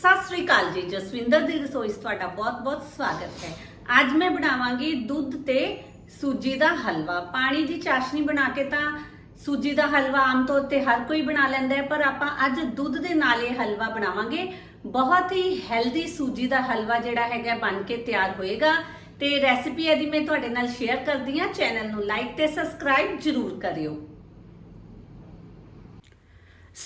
ਸਤਿ ਸ੍ਰੀ ਅਕਾਲ ਜੀ, ਜਸਵਿੰਦਰ ਦੀ ਰਸੋਈ 'ਚ ਤੁਹਾਡਾ ਬਹੁਤ-ਬਹੁਤ ਸਵਾਗਤ ਹੈ। ਅੱਜ ਮੈਂ ਬਣਾਵਾਂਗੀ ਦੁੱਧ ਤੇ ਸੂਜੀ ਦਾ ਹਲਵਾ। ਪਾਣੀ ਦੀ ਚਾਸ਼ਨੀ ਬਣਾ ਕੇ ਤਾਂ ਸੂਜੀ ਦਾ ਹਲਵਾ ਆਮ ਤੌਰ ਤੇ ਹਰ ਕੋਈ ਬਣਾ ਲੈਂਦਾ ਹੈ, ਪਰ ਆਪਾਂ ਅੱਜ ਦੁੱਧ ਦੇ ਨਾਲ ਇਹ ਹਲਵਾ ਬਣਾਵਾਂਗੇ। ਬਹੁਤ ਹੀ ਹੈਲਦੀ ਸੂਜੀ ਦਾ ਹਲਵਾ ਜਿਹੜਾ ਹੈਗਾ ਬਣ ਕੇ ਤਿਆਰ ਹੋਏਗਾ। ਤੇ ਰੈਸਿਪੀ ਇਹਦੀ ਮੈਂ ਤੁਹਾਡੇ ਨਾਲ ਸ਼ੇਅਰ ਕਰਦੀ ਹਾਂ। ਚੈਨਲ ਨੂੰ ਲਾਈਕ ਤੇ ਸਬਸਕ੍ਰਾਈਬ ਜ਼ਰੂਰ ਕਰਿਓ।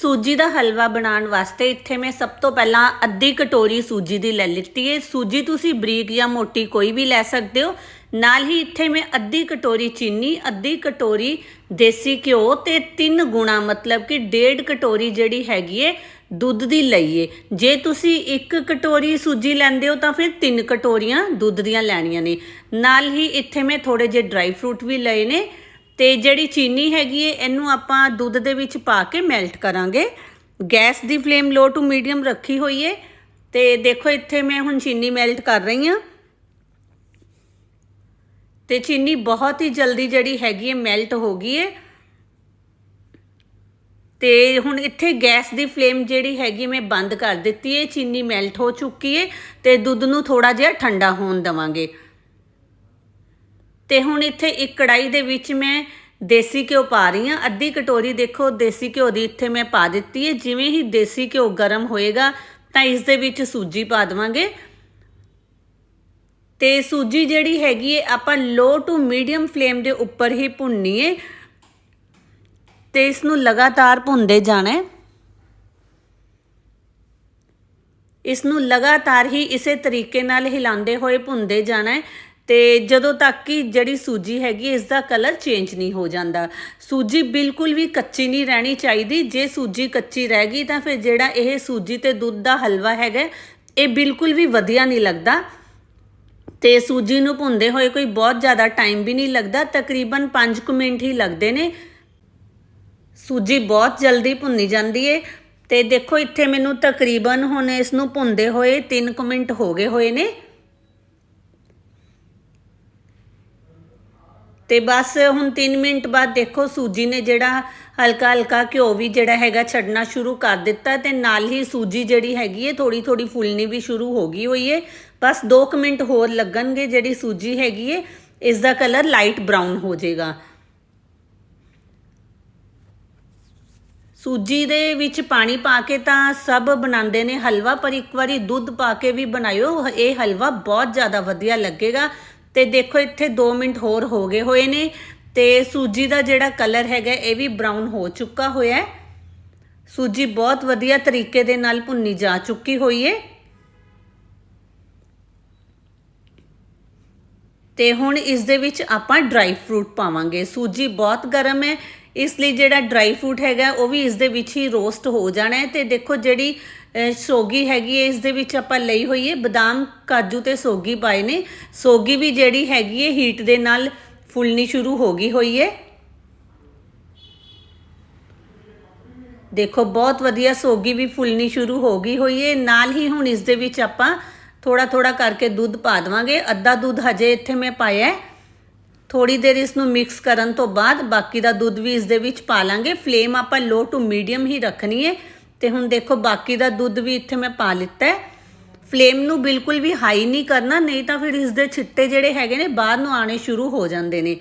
ਸੂਜੀ ਦਾ ਹਲਵਾ ਬਣਾਉਣ ਵਾਸਤੇ ਇੱਥੇ ਮੈਂ ਸਭ ਤੋਂ ਪਹਿਲਾਂ ਅੱਧੀ ਕਟੋਰੀ ਸੂਜੀ ਦੀ ਲੈ ਲਿੱਤੀ ਹੈ ਸੂਜੀ ਤੁਸੀਂ ਬਰੀਕ ਜਾਂ ਮੋਟੀ ਕੋਈ ਵੀ ਲੈ ਸਕਦੇ ਹੋ। ਨਾਲ ਹੀ ਇੱਥੇ ਮੈਂ ਅੱਧੀ ਕਟੋਰੀ ਚੀਨੀ, ਅੱਧੀ ਕਟੋਰੀ ਦੇਸੀ ਘਿਓ ਤੇ 3 ਗੁਣਾ ਮਤਲਬ ਕਿ ਡੇਢ ਕਟੋਰੀ ਜਿਹੜੀ ਹੈਗੀ ਏ, ਦੁੱਧ ਦੀ ਲਈਏ ਜੇ ਤੁਸੀਂ ਇੱਕ ਕਟੋਰੀ ਸੂਜੀ ਲੈਂਦੇ ਹੋ ਤਾਂ ਫਿਰ 3 ਕਟੋਰੀਆਂ ਦੁੱਧ ਦੀਆਂ ਲੈਣੀਆਂ ਨੇ। ਨਾਲ ਹੀ ਇੱਥੇ ਮੈਂ ਥੋੜੇ ਜਿਹੇ ਡਰਾਈ ਫਰੂਟ ਵੀ ਲਏ ਨੇ। ਤੇ ਜਿਹੜੀ ਚੀਨੀ ਹੈਗੀ ਏ, ਇਹਨੂੰ ਆਪਾਂ ਦੁੱਧ ਦੇ ਵਿੱਚ ਪਾ ਕੇ ਮੈਲਟ ਕਰਾਂਗੇ। ਗੈਸ ਦੀ ਫਲੇਮ ਲੋ ਟੂ ਮੀਡੀਅਮ ਰੱਖੀ ਹੋਈ ਏ। ਤੇ ਦੇਖੋ, ਇੱਥੇ ਮੈਂ ਹੁਣ ਚੀਨੀ ਮੈਲਟ ਕਰ ਰਹੀ ਹਾਂ ਤੇ ਚੀਨੀ ਬਹੁਤ ਹੀ ਜਲਦੀ ਜਿਹੜੀ ਹੈਗੀ ਏ ਮੈਲਟ ਹੋ ਗਈ ਏ। ਤੇ ਹੁਣ ਇੱਥੇ ਗੈਸ ਦੀ ਫਲੇਮ ਜਿਹੜੀ ਹੈਗੀ ਮੈਂ ਬੰਦ ਕਰ ਦਿੱਤੀ ਏ। ਚੀਨੀ ਮੈਲਟ ਹੋ ਚੁੱਕੀ ਏ ਤੇ ਦੁੱਧ ਨੂੰ ਥੋੜਾ ਜਿਹਾ ਠੰਡਾ ਹੋਣ ਦਵਾਂਗੇ। ਤੇ ਹੁਣ ਇੱਥੇ ਇੱਕ ਕੜਾਈ ਦੇ ਵਿੱਚ ਮੈਂ ਦੇਸੀ ਘਿਓ ਪਾ ਰਹੀ ਹਾਂ। ਅੱਧੀ ਕਟੋਰੀ ਦੇਖੋ, ਦੇਸੀ ਘਿਓ ਦੀ ਇੱਥੇ ਮੈਂ ਪਾ ਦਿੱਤੀ ਹੈ। ਜਿਵੇਂ ਹੀ ਦੇਸੀ ਘਿਓ ਗਰਮ ਹੋਏਗਾ ਤਾਂ ਇਸ ਦੇ ਵਿੱਚ ਸੂਜੀ ਪਾ ਦੇਵਾਂਗੇ। ਤੇ ਸੂਜੀ ਜਿਹੜੀ ਹੈਗੀ ਹੈ, ਆਪਾਂ ਲੋ ਟੂ ਮੀਡੀਅਮ ਫਲੇਮ ਦੇ ਉੱਪਰ ਹੀ ਭੁੰਨਣੀ ਹੈ। ਤੇ ਇਸ ਨੂੰ ਲਗਾਤਾਰ ਭੁੰਨਦੇ ਜਾਣਾ ਹੈ। ਇਸ ਨੂੰ ਲਗਾਤਾਰ ਹੀ ਇਸੇ ਤਰੀਕੇ ਨਾਲ ਹਿਲਾਉਂਦੇ ਹੋਏ ਭੁੰਦੇ ਜਾਣਾ ਹੈ। ਤੇ ਜਦੋਂ ਤੱਕ ਕਿ ਜਿਹੜੀ ਸੂਜੀ ਹੈਗੀ ਇਸ ਦਾ ਕਲਰ ਚੇਂਜ ਨਹੀਂ ਹੋ ਜਾਂਦਾ। ਸੂਜੀ ਬਿਲਕੁਲ ਵੀ ਕੱਚੀ ਨਹੀਂ ਰਹਿਣੀ ਚਾਹੀਦੀ। ਜੇ ਸੂਜੀ ਕੱਚੀ ਰਹਿ ਗਈ, ਤਾਂ ਫਿਰ ਜਿਹੜਾ ਇਹ ਸੂਜੀ ਤੇ ਦੁੱਧ ਦਾ ਹਲਵਾ ਹੈਗਾ, ਇਹ ਬਿਲਕੁਲ ਵੀ ਵਧੀਆ ਨਹੀਂ ਲੱਗਦਾ। ਤੇ ਸੂਜੀ ਨੂੰ ਭੁੰਦੇ ਹੋਏ ਕੋਈ ਬਹੁਤ ਜ਼ਿਆਦਾ ਟਾਈਮ ਵੀ ਨਹੀਂ ਲੱਗਦਾ। ਤਕਰੀਬਨ 5 ਮਿੰਟ ਹੀ ਲੱਗਦੇ ਨੇ। ਸੂਜੀ ਬਹੁਤ ਜਲਦੀ ਭੁੰਨੀ ਜਾਂਦੀ ਏ। ਤੇ ਦੇਖੋ, ਇੱਥੇ ਮੈਨੂੰ ਤਕਰੀਬਨ ਹੁਣ ਇਸ ਨੂੰ ਭੁੰਦੇ ਹੋਏ 3 ਮਿੰਟ ਹੋ ਗਏ ਹੋਏ ਨੇ। ਤੇ ਬਸ ਹੁਣ 3 ਮਿੰਟ ਬਾਅਦ ਦੇਖੋ ਸੂਜੀ ਨੇ ਜਿਹੜਾ ਹਲਕਾ ਹਲਕਾ ਘਿਓ ਵੀ ਜਿਹੜਾ ਹੈਗਾ ਛੱਡਣਾ ਸ਼ੁਰੂ ਕਰ ਦਿੱਤਾ ਤੇ ਨਾਲ ਹੀ ਸੂਜੀ ਜਿਹੜੀ ਹੈਗੀ ਹੈ ਥੋੜੀ ਥੋੜੀ ਫੁੱਲਣੀ ਵੀ ਸ਼ੁਰੂ ਹੋ ਗਈ ਹੋਈ ਹੈ ਬਸ 2 ਮਿੰਟ ਹੋਰ ਲੱਗਣਗੇ ਜਿਹੜੀ ਸੂਜੀ ਹੈਗੀ ਹੈ ਇਸ ਦਾ ਕਲਰ ਲਾਈਟ ਬਰਾਊਨ ਹੋ ਜਾਏਗਾ। ਸੂਜੀ ਦੇ ਵਿੱਚ ਪਾਣੀ ਪਾ ਕੇ ਤਾਂ ਸਭ ਬਣਾਉਂਦੇ ਨੇ ਹਲਵਾ, ਪਰ ਇੱਕ ਵਾਰੀ ਦੁੱਧ ਪਾ ਕੇ ਵੀ ਬਣਾਇਓ, ਇਹ ਹਲਵਾ ਬਹੁਤ ਜ਼ਿਆਦਾ ਵਧੀਆ ਲੱਗੇਗਾ। ਤੇ ਦੇਖੋ ਇੱਥੇ 2 ਮਿੰਟ ਹੋਰ ਹੋ ਗਏ ਹੋਏ ਨੇ ਤੇ ਸੂਜੀ ਦਾ ਜਿਹੜਾ ਕਲਰ ਹੈਗਾ ਇਹ ਵੀ ਬਰਾਊਨ ਹੋ ਚੁੱਕਾ ਹੋਇਆ ਹੈ। ਸੂਜੀ ਬਹੁਤ ਵਧੀਆ ਤਰੀਕੇ ਦੇ ਨਾਲ ਭੁੰਨੀ ਜਾ ਚੁੱਕੀ ਹੋਈ ਹੈ। ਤੇ ਹੁਣ ਇਸ ਦੇ ਵਿੱਚ ਆਪਾਂ ਡਰਾਈ ਫਰੂਟ ਪਾਵਾਂਗੇ। ਸੂਜੀ ਬਹੁਤ ਗਰਮ ਹੈ ਇਸ ਲਈ ਜਿਹੜਾ ਡਰਾਈ ਫਰੂਟ ਹੈਗਾ, ਉਹ ਵੀ ਇਸ ਦੇ ਵਿੱਚ ਹੀ ਰੋਸਟ ਹੋ ਜਾਣਾ ਹੈ ਤੇ ਦੇਖੋ ਜਿਹੜੀ ਸੋਗੀ ਹੈਗੀ ਹੈ, ਇਸ ਦੇ ਵਿੱਚ ਆਪਾਂ ਲਈ ਹੋਈ ਹੈ ਬਦਾਮ, ਕਾਜੂ ਤੇ ਸੋਗੀ ਪਾਏ ਨੇ। ਸੋਗੀ ਵੀ ਜਿਹੜੀ ਹੈਗੀ ਹੈ ਹੀਟ ਦੇ ਨਾਲ ਫੁੱਲਣੀ ਸ਼ੁਰੂ ਹੋ ਗਈ ਹੋਈ ਹੈ। ਦੇਖੋ, ਬਹੁਤ ਵਧੀਆ ਸੋਗੀ ਵੀ ਫੁੱਲਣੀ ਸ਼ੁਰੂ ਹੋ ਗਈ ਹੋਈ ਹੈ। ਨਾਲ ਹੀ ਹੁਣ ਇਸ ਦੇ ਵਿੱਚ ਆਪਾਂ ਥੋੜਾ ਥੋੜਾ ਕਰਕੇ ਦੁੱਧ ਪਾ ਦਵਾਂਗੇ। ਅੱਧਾ ਦੁੱਧ ਹਜੇ ਇੱਥੇ ਮੈਂ ਪਾਇਆ ਹੈ। ਥੋੜੀ ਦੇਰ ਇਸ ਨੂੰ ਮਿਕਸ ਕਰਨ ਤੋਂ ਬਾਅਦ ਬਾਕੀ ਦਾ ਦੁੱਧ ਵੀ ਇਸ ਦੇ ਵਿੱਚ ਪਾ ਲਾਂਗੇ। ਫਲੇਮ ਆਪਾਂ ਲੋ ਟੂ ਮੀਡੀਅਮ ਹੀ ਰੱਖਣੀ ਹੈ ਤੇ ਹੁਣ ਦੇਖੋ ਬਾਕੀ ਦਾ ਦੁੱਧ ਵੀ ਇੱਥੇ ਮੈਂ ਪਾ ਲਿੱਤਾ ਹੈ ਫਲੇਮ ਨੂੰ ਬਿਲਕੁਲ ਵੀ ਹਾਈ ਨਹੀਂ ਕਰਨਾ, ਨਹੀਂ ਤਾਂ ਫਿਰ ਇਸ ਦੇ ਛਿੱਟੇ ਜਿਹੜੇ ਹੈਗੇ ਨੇ ਬਾਹਰ ਨੂੰ ਆਣੇ ਸ਼ੁਰੂ ਹੋ ਜਾਂਦੇ ਨੇ।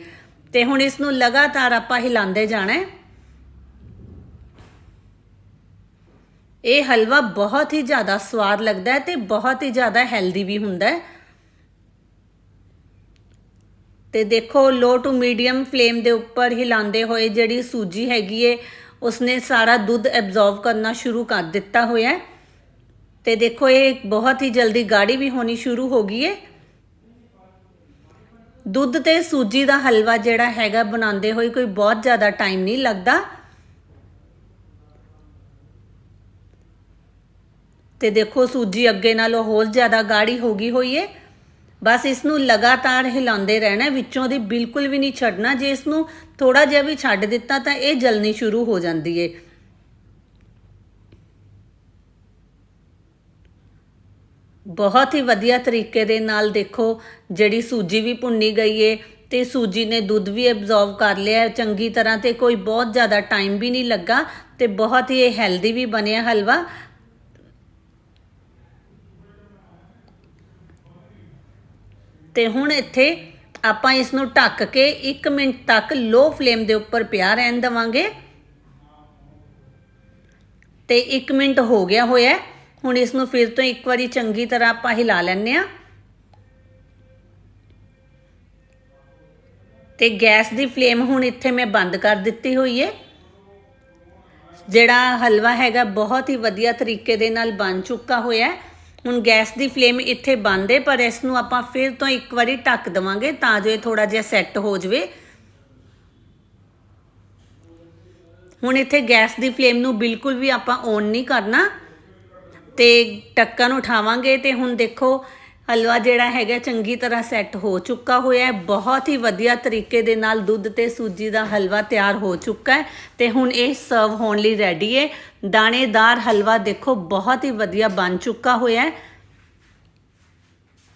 ਤੇ ਹੁਣ ਇਸ ਨੂੰ ਲਗਾਤਾਰ ਆਪਾਂ ਹਿਲਾਉਂਦੇ ਜਾਣਾ ਹੈ ਇਹ ਹਲਵਾ ਬਹੁਤ ਹੀ ਜ਼ਿਆਦਾ ਸਵਾਦ ਲੱਗਦਾ ਹੈ ਤੇ ਬਹੁਤ ਹੀ ਜ਼ਿਆਦਾ ਹੈਲਦੀ ਵੀ ਹੁੰਦਾ ਹੈ ਤੇ ਦੇਖੋ ਲੋ ਟੂ ਮੀਡੀਅਮ ਫਲੇਮ ਦੇ ਉੱਪਰ ਹਿਲਾਉਂਦੇ ਹੋਏ ਜਿਹੜੀ ਸੂਜੀ ਹੈਗੀ ਏ, ਉਸਨੇ ਸਾਰਾ ਦੁੱਧ ਐਬਜ਼ੌਰਬ ਕਰਨਾ ਸ਼ੁਰੂ ਕਰ ਦਿੱਤਾ ਹੋਇਆ ਹੈ। ਤੇ ਦੇਖੋ, ਇਹ ਬਹੁਤ ਹੀ ਜਲਦੀ ਗਾੜੀ ਵੀ ਹੋਣੀ ਸ਼ੁਰੂ ਹੋ ਗਈ ਏ। ਦੁੱਧ ਤੇ ਸੂਜੀ ਦਾ ਹਲਵਾ ਜਿਹੜਾ ਹੈਗਾ ਬਣਾਉਂਦੇ ਹੋਏ ਕੋਈ ਬਹੁਤ ਜ਼ਿਆਦਾ ਟਾਈਮ ਨਹੀਂ ਲੱਗਦਾ। ਤੇ ਦੇਖੋ, ਸੂਜੀ ਅੱਗੇ ਨਾਲੋਂ ਹੋਰ ਜ਼ਿਆਦਾ ਗਾੜੀ ਹੋ ਗਈ ਹੋਈ ਏ। ਬਸ ਇਸ ਨੂੰ ਲਗਾਤਾਰ ਹਿਲਾਉਂਦੇ ਰਹਿਣਾ, ਵਿੱਚੋਂ ਦੀ ਬਿਲਕੁਲ ਵੀ ਨਹੀਂ ਛੱਡਣਾ। ਜੇ ਇਸ ਨੂੰ ਥੋੜਾ ਜਿਹਾ ਵੀ ਛੱਡ ਦਿੱਤਾ ਤਾਂ ਇਹ ਜਲਣੀ ਸ਼ੁਰੂ ਹੋ ਜਾਂਦੀ ਏ। ਬਹੁਤ ਹੀ ਵਧੀਆ ਤਰੀਕੇ ਦੇ ਨਾਲ ਦੇਖੋ, ਜਿਹੜੀ ਸੂਜੀ ਵੀ ਭੁੰਨੀ ਗਈ ਏ ਤੇ ਸੂਜੀ ਨੇ ਦੁੱਧ ਵੀ ਐਬਜ਼ੌਰਬ ਕਰ ਲਿਆ। ਚੰਗੀ ਤਰ੍ਹਾਂ ਤੇ ਕੋਈ ਬਹੁਤ ਜ਼ਿਆਦਾ ਟਾਈਮ ਵੀ ਨਹੀਂ ਲੱਗਾ ਤੇ ਬਹੁਤ ਹੀ ਇਹ ਹੈਲਦੀ ਵੀ ਬਣਿਆ ਹਲਵਾ। ਤੇ ਹੁਣ ਇੱਥੇ ਆਪਾਂ ਇਸ ਨੂੰ ਢੱਕ ਕੇ 1 ਮਿੰਟ ਤੱਕ ਲੋ ਫਲੇਮ ਦੇ ਉੱਪਰ ਪਿਆ ਰਹਿਣ ਦਵਾਂਗੇ। ਤੇ 1 ਮਿੰਟ ਹੋ ਗਿਆ ਹੋਇਆ ਹੁਣ ਇਸ ਨੂੰ ਫਿਰ ਤੋਂ ਇੱਕ ਵਾਰੀ ਚੰਗੀ ਤਰ੍ਹਾਂ ਆਪਾਂ ਹਿਲਾ ਲੈਂਦੇ ਆ ਤੇ ਗੈਸ ਦੀ ਫਲੇਮ ਹੁਣ ਇੱਥੇ ਮੈਂ ਬੰਦ ਕਰ ਦਿੱਤੀ ਹੋਈ ਹੈ। ਜਿਹੜਾ ਹਲਵਾ ਹੈਗਾ ਬਹੁਤ ਹੀ ਵਧੀਆ ਤਰੀਕੇ ਦੇ ਨਾਲ ਬਣ ਚੁੱਕਾ ਹੋਇਆ ਹੈ। ਹੁਣ ਗੈਸ ਦੀ ਫਲੇਮ ਇੱਥੇ ਬੰਦ ਹੈ ਪਰ ਇਸ ਨੂੰ ਆਪਾਂ ਫਿਰ ਤੋਂ ਇੱਕ ਵਾਰੀ ਢੱਕ ਦਵਾਂਗੇ ਤਾਂ ਜੋ ਇਹ ਥੋੜਾ ਜਿਹਾ ਸੈੱਟ ਹੋ ਜਾਵੇ। ਹੁਣ ਇੱਥੇ ਗੈਸ ਦੀ ਫਲੇਮ ਨੂੰ ਬਿਲਕੁਲ ਵੀ ਆਪਾਂ ਔਨ ਨਹੀਂ ਕਰਨਾ ਤੇ ਨੂੰ ਉਠਾਵਾਂਗੇ ਤੇ ਹੁਣ ਦੇਖੋ ਹਲਵਾ ਜਿਹੜਾ ਹੈਗਾ ਚੰਗੀ ਤਰ੍ਹਾਂ ਸੈੱਟ ਹੋ ਚੁੱਕਾ ਹੋਇਆ ਹੈ। ਬਹੁਤ ਹੀ ਵਧੀਆ ਤਰੀਕੇ ਦੇ ਨਾਲ ਦੁੱਧ ਤੇ ਸੂਜੀ ਦਾ ਹਲਵਾ ਤਿਆਰ ਹੋ ਚੁੱਕਾ ਹੈ ਤੇ ਹੁਣ ਇਹ ਸਰਵ ਹੋਣ ਲਈ ਰੈਡੀ ਹੈ। ਦਾਣੇਦਾਰ ਹਲਵਾ ਦੇਖੋ, ਬਹੁਤ ਹੀ ਵਧੀਆ ਬਣ ਚੁੱਕਾ ਹੋਇਆ ਹੈ।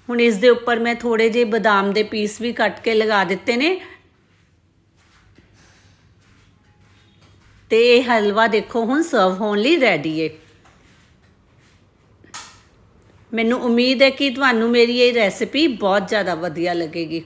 ਹੁਣ ਇਸ ਦੇ ਉੱਪਰ ਮੈਂ ਥੋੜੇ ਜਿਹੇ ਬਦਾਮ ਦੇ ਪੀਸ ਵੀ ਕੱਟ ਕੇ ਲਗਾ ਦਿੱਤੇ ਨੇ। ਤੇ ਇਹ ਹਲਵਾ ਦੇਖੋ ਹੁਣ ਸਰਵ ਹੋਣ ਲਈ ਰੈਡੀ ਹੈ। ਮੈਨੂੰ ਉਮੀਦ ਹੈ ਕਿ ਤੁਹਾਨੂੰ ਮੇਰੀ ਇਹ ਰੈਸਿਪੀ ਬਹੁਤ ਜ਼ਿਆਦਾ ਵਧੀਆ ਲੱਗੇਗੀ।